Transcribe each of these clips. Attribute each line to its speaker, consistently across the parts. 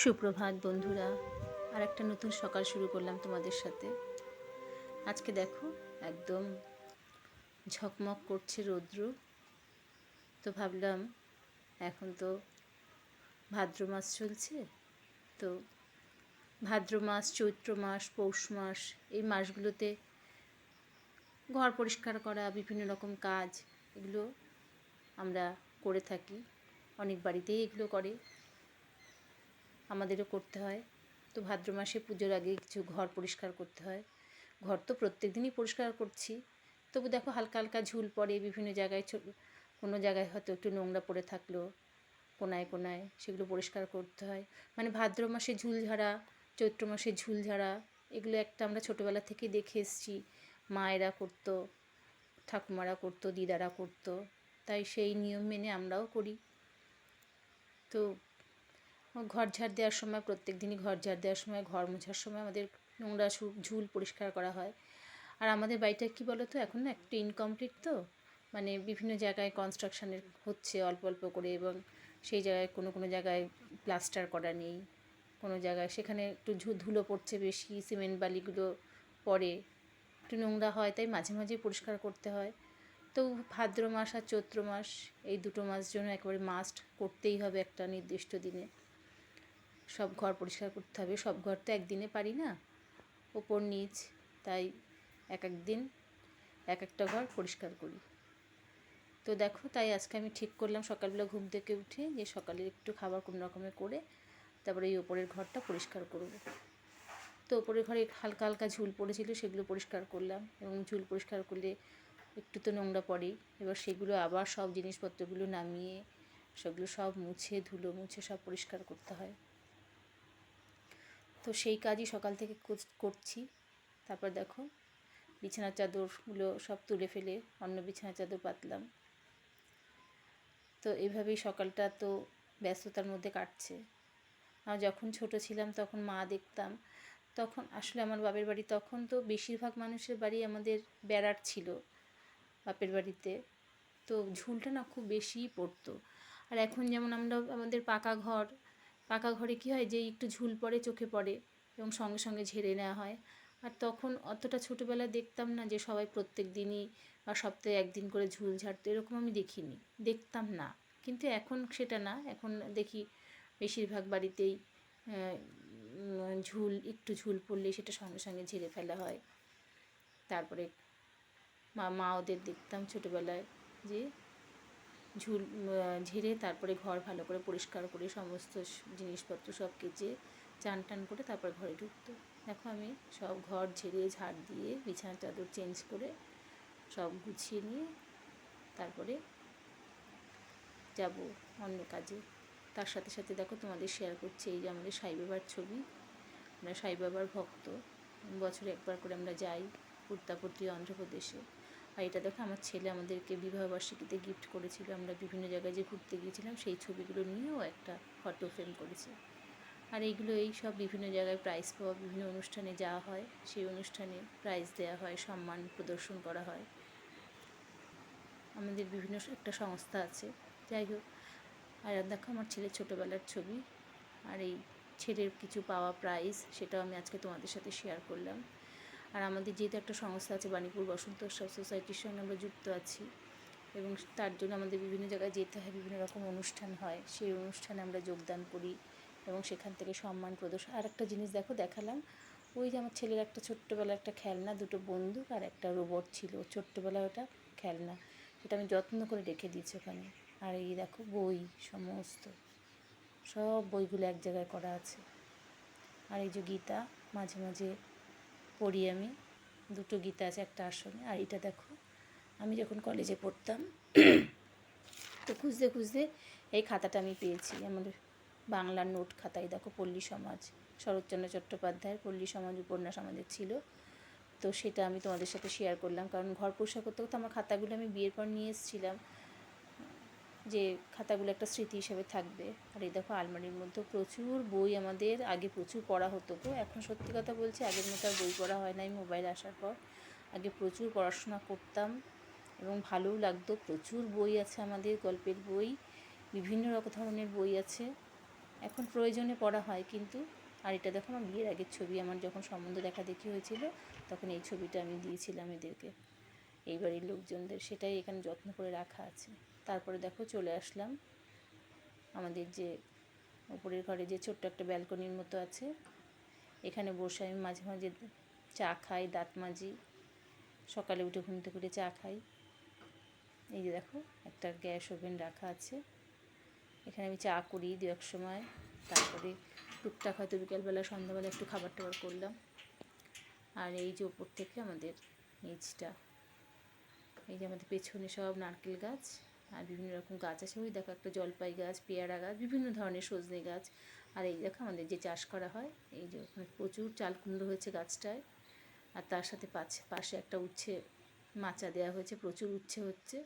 Speaker 1: সুপ্রভাত বন্ধুরা আর একটা নতুন সকাল শুরু করলাম তোমাদের সাথে। আজকে দেখো, একদম ঝকমক করছে রৌদ্র। তো ভাবলাম, এখন তো ভাদ্র মাস চলছে, তো ভাদ্র মাস, চৈত্র মাস, পৌষ মাস, এই মাসগুলোতে ঘর পরিষ্কার করা, বিভিন্ন রকম কাজ, এগুলো আমরা করে থাকি। অনেক বাড়িতেই এগুলো করে। আমাদেরও করতে হয়। তো ভাদ্র মাসে পুজোর আগে কিছু ঘর পরিষ্কার করতে হয়। ঘর তো প্রত্যেক দিনই পরিষ্কার করছি। তবু দেখো হালকা হালকা ঝুল পড়ে বিভিন্ন জায়গায় কোনো জায়গায় হয়তো একটু নোংরা পড়ে থাকল, কোনায় কোনায় সেগুলো পরিষ্কার করতে হয়। মানে ভাদ্র মাসে ঝুল ঝাড়া, চৈত্র মাসে ঝুল ঝাড়া, এগুলো একটা আমরা ছোটোবেলা থেকে দেখে এসেছি। মায়েরা করতো, ঠাকুমারা করতো, দিদারা করতো, তাই সেই নিয়ম মেনে আমরাও করি। তো ঘর ঝাড় দেওয়ার সময় প্রত্যেক দিনই ঘর ঝাড় দেওয়ার সময়, ঘর মোছার সময় আমাদের নোংরা ঝুল পরিষ্কার করা হয়। আর আমাদের বাড়িটা কী বলো তো এখন না একটু ইনকমপ্লিট তো মানে বিভিন্ন জায়গায় কনস্ট্রাকশানের হচ্ছে অল্প অল্প করে এবং সেই জায়গায় কোনো কোনো জায়গায় প্লাস্টার করা নেই, কোনো জায়গায় সেখানে একটু ধুলো পড়ছে বেশি সিমেন্ট বালিগুলো পড়ে, একটু নোংরা হয় তাই মাঝে মাঝে পরিষ্কার করতে হয়। তো ভাদ্র মাস আর চৈত্র মাস এই দুটো মাস জন্য একেবারে মাস্ট করতেই হবে একটা নির্দিষ্ট দিনে। সব ঘর পরিষ্কার করতে হবে। সব ঘর তো একদিনে পারি না। ওপর, নিচ, তাই এক এক দিন এক একটা ঘর পরিষ্কার করি। তো দেখো, তাই আজকে আমি ঠিক করলাম সকালবেলা ঘুম থেকে উঠে যে সকালে একটু খাবার কোনো রকমে করে তারপরে এই ওপরের ঘরটা পরিষ্কার করব। তো ওপরের ঘরে হালকা হালকা ঝুল পড়েছিল সেগুলো পরিষ্কার করলাম এবং ঝুল পরিষ্কার করলে একটু তো নোংরা পড়েই। এবার সেগুলো আবার সব জিনিসপত্রগুলো নামিয়ে, সেগুলো সব মুছে, ধুলো মুছে সব পরিষ্কার করতে হয়। তো সেই কাজই সকাল থেকে করছি। তারপর দেখো, বিছানার চাদরগুলো সব তুলে ফেলে অন্য বিছানার চাদর পাতলাম। তো এভাবেই সকালটা তো ব্যস্ততার মধ্যে কাটছে। আর যখন ছোট ছিলাম তখন মা দেখতাম, তখন আসলে আমার বাপের বাড়ি তখন তো বেশিরভাগ মানুষের বাড়ি আমাদের বেড়ার ছিল বাপের বাড়িতে। তো ঝুলটা না খুব বেশিই পড়তো। আর এখন যেমন আমরা, আমাদের পাকা ঘর পাকা ঘরে কী হয় যে একটু ঝুল পড়ে, চোখে পড়ে এবং সঙ্গে সঙ্গে ঝেড়ে নেওয়া হয়। আর তখন অতটা ছোটোবেলায় দেখতাম না যে সবাই প্রত্যেক দিনই বা সপ্তাহে একদিন করে ঝুল ঝাড়তো, এরকম আমি দেখিনি। দেখতাম না। কিন্তু এখন সেটা না। এখন দেখি বেশিরভাগ বাড়িতেই ঝুল, একটু ঝুল পড়লে সেটা সঙ্গে সঙ্গে ঝেড়ে ফেলা হয়। তারপরে মা মা ওদের দেখতাম ছোটোবেলায় যে ঝুল ঝেড়ে তারপরে ঘর ভালো করে পরিষ্কার করে সমস্ত জিনিসপত্র সব কেচে চান টান করে তারপর ঘরে ঢুকতো। দেখো আমি সব ঘর ঝেড়ে, ঝাড় দিয়ে, বিছানা চাদর চেঞ্জ করে সব গুছিয়ে নিয়ে তারপরে যাব অন্য কাজে। তার সাথে সাথে দেখো তোমাদের শেয়ার করছি, এই যে আমাদের সাই বাবার ছবি। আমরা সাই বাবার ভক্ত। বছরে একবার করে আমরা যাই পুত্তাপত্রী অন্ধ্রপ্রদেশে। আর এটা দেখো, আমার ছেলে আমাদেরকে বিবাহবার্ষিকীতে গিফট করেছিল। আমরা বিভিন্ন জায়গায় যে ঘুরতে গিয়েছিলাম, সেই ছবিগুলো নিয়েও একটা ফটো ফ্রেম করেছে। আর এইগুলো এই সব বিভিন্ন জায়গায় প্রাইজ পাওয়া, বিভিন্ন অনুষ্ঠানে যাওয়া হয়। সেই অনুষ্ঠানে প্রাইজ দেওয়া হয়, সম্মান প্রদর্শন করা হয়। আমাদের বিভিন্ন একটা সংস্থা আছে। যাই হোক, আর দেখো আমার ছেলের ছোটোবেলার ছবি। আর এই ছেলের কিছু পাওয়া প্রাইজ সেটাও আমি আজকে তোমাদের সাথে শেয়ার করলাম। আর আমাদের যেহেতু একটা সংস্থা আছে বাণীপুর বসন্ত উৎসব সোসাইটির সঙ্গে আমরা যুক্ত আছি এবং তার জন্য আমাদের বিভিন্ন জায়গায় যেতে হয়, বিভিন্ন রকম অনুষ্ঠান হয়। সেই অনুষ্ঠানে আমরা যোগদান করি এবং সেখান থেকে সম্মান প্রদর্শন। আর একটা জিনিস দেখো, দেখালাম, ওই যে আমার ছেলের একটা ছোট্টবেলা একটা খেলনা, দুটো বন্দুক আর একটা রোবট ছিল। ছোট্টবেলা ওটা খেলনা, সেটা আমি যত্ন করে রেখে দিয়েছি ওখানে। আর এই দেখো, বই সমস্ত, সব বইগুলো এক জায়গায় করা আছে। আর এই যে গীতা, মাঝে মাঝে পড়ি আমি। দুটো গীতা আছে, একটা আসনে, আর এটা দেখো, আমি যখন কলেজে পড়তাম, তো খুঁজতে খুঁজতে এই খাতাটা আমি পেয়েছি। আমাদের বাংলার নোট খাতায় দেখো, পল্লী সমাজ, শরৎচন্দ্র চট্টোপাধ্যায়ের পল্লী সমাজ উপন্যাস আমাদের ছিল। তো সেটা আমি তোমাদের সাথে শেয়ার করলাম, কারণ ঘর পোষা করতে করতে আমার খাতাগুলো আমি বিয়ের পর নিয়ে এসেছিলাম। যে খাতাগুলো একটা স্মৃতি হিসেবে থাকবে। আর এই দেখো আলমারির মধ্যে প্রচুর বই আমাদের আগে প্রচুর পড়া হতো গো। এখন সত্যি কথা বলছি, আগের মতো আর বই পড়া হয় নাই মোবাইল আসার পর। আগে প্রচুর পড়াশোনা করতাম এবং ভালোও লাগতো। প্রচুর বই আছে আমাদের, গল্পের বই, বিভিন্ন রকম ধরনের বই আছে। এখন প্রয়োজনে পড়া হয় কিন্তু, আর এটা দেখো আমার বিয়ের আগের ছবি আমার যখন সম্বন্ধ দেখা দেখি হয়েছিল, তখন এই ছবিটা আমি দিয়েছিলাম এদেরকে। এই বাড়ির লোকজনদের, সেটাই এখানে যত্ন করে রাখা আছে। তারপরে দেখো চলে আসলাম। আমাদের যে উপরের ঘরে যে ছোট্ট একটা ব্যালকনির মতো আছে। এখানে বসে আমি মাঝে মাঝে চা খাই, দাঁত মাজি। সকালে উঠে ঘুম থেকে উঠে চা খাই। এই যে দেখো, একটা গ্যাস ওভেন রাখা আছে। এখানে আমি চা করি দু এক সময়। তারপরে টুকটাক হয়তো বিকালবেলা, সন্ধ্যাবেলা একটু খাবার টাবার করলাম। আর এই যে ওপর থেকে আমাদের নিচটা, এই যে আমাদের পেছনে সব নারকেল গাছ। আর বিভিন্ন রকম গাছ আছে। ওই দেখো একটা জলপাই গাছ, পেয়ারা গাছ, বিভিন্ন ধরনের সজনে গাছ। আর এই দেখো আমাদের যে চাষ করা হয়, এই যে প্রচুর চাল কুমড়ো হয়েছে গাছটায়। আর তার সাথে পাশে পাশে একটা উচ্ছে, মাচা দেওয়া হয়েছে, প্রচুর উচ্ছে হচ্ছে।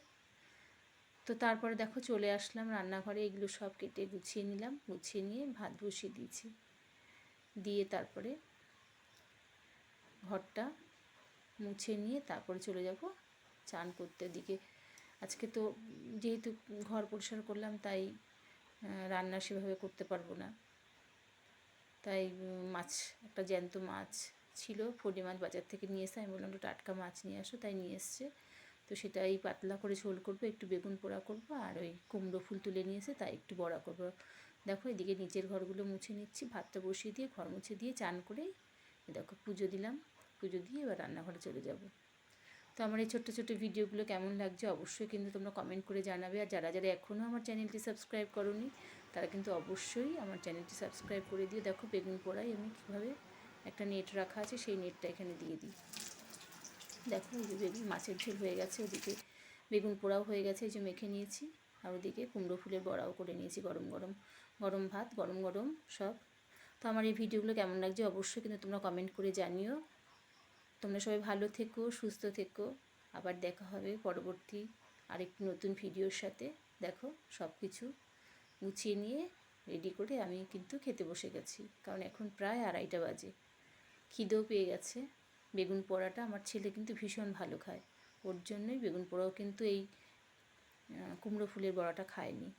Speaker 1: তো তারপরে দেখো চলে আসলাম রান্নাঘরে, এগুলো সব কেটে গুছিয়ে নিলাম, গুছিয়ে নিয়ে ভাত বসিয়ে দিয়েছি। দিয়ে তারপরে ঘরটা মুছে নিয়ে তারপরে চলে যাব, চান করতে দিকে আজকে তো যেহেতু ঘর পরিষ্কার করলাম, তাই রান্না সেভাবে করতে পারব না। তাই মাছ, একটা জ্যান্ত মাছ ছিল ফড়ি মাছ বাজার থেকে নিয়ে এসে আমি বললাম, একটু টাটকা মাছ নিয়ে আসো। তাই নিয়ে এসছে। তো সেটাই পাতলা করে ঝোল করব, একটু বেগুন পোড়া করব, আর ওই কুমড়ো ফুল তুলে নিয়ে এসে তাই একটু বড়া করব। দেখো, এদিকে নিচের ঘরগুলো মুছে নিচ্ছি, ভাতটা বসিয়ে দিয়ে, ঘর মুছে দিয়ে চান করেই দেখো, পুজো দিলাম। পুজো দিয়ে এবার রান্নাঘরে চলে যাব। তো আমার এই ছোট্ট ছোট্ট ভিডিওগুলো কেমন লাগছে অবশ্যই কিন্তু তোমরা কমেন্ট করে জানাবে। আর যারা যারা এখনও আমার চ্যানেলটি সাবস্ক্রাইব করনি, তারা কিন্তু অবশ্যই আমার চ্যানেলটি সাবস্ক্রাইব করে দিয়ে দেখো বেগুন পোড়াই আমি কীভাবে একটা নেট রাখা আছে, সেই নেটটা এখানে দিয়ে দিই। দেখো এই যে বেগুন, মাছের ঝোল হয়ে গেছে, ওদিকে বেগুন পোড়াও হয়ে গেছে, এই যে মেখে নিয়েছি। আর ওদিকে কুমড়ো ফুলের বড়াও করে নিয়েছি গরম গরম গরম ভাত, গরম গরম সব। তো আমার এই ভিডিওগুলো কেমন লাগছে অবশ্যই কিন্তু তোমরা কমেন্ট করে জানিও। তোমরা সবাই ভালো থেকো, সুস্থ থেকো। আবার দেখা হবে পরবর্তী আরেকটি নতুন ভিডিওর সাথে। দেখো সব কিছু গুছিয়ে নিয়ে রেডি করে আমি কিন্তু খেতে বসে গেছি। কারণ এখন প্রায় আড়াইটা বাজে। খিদেও পেয়ে গেছে। বেগুন পোড়াটা আমার ছেলে কিন্তু ভীষণ ভালো খায়। ওর জন্যই বেগুন পোড়াও কিন্তু এই কুমড়ো ফুলের বড়াটা খায়নি।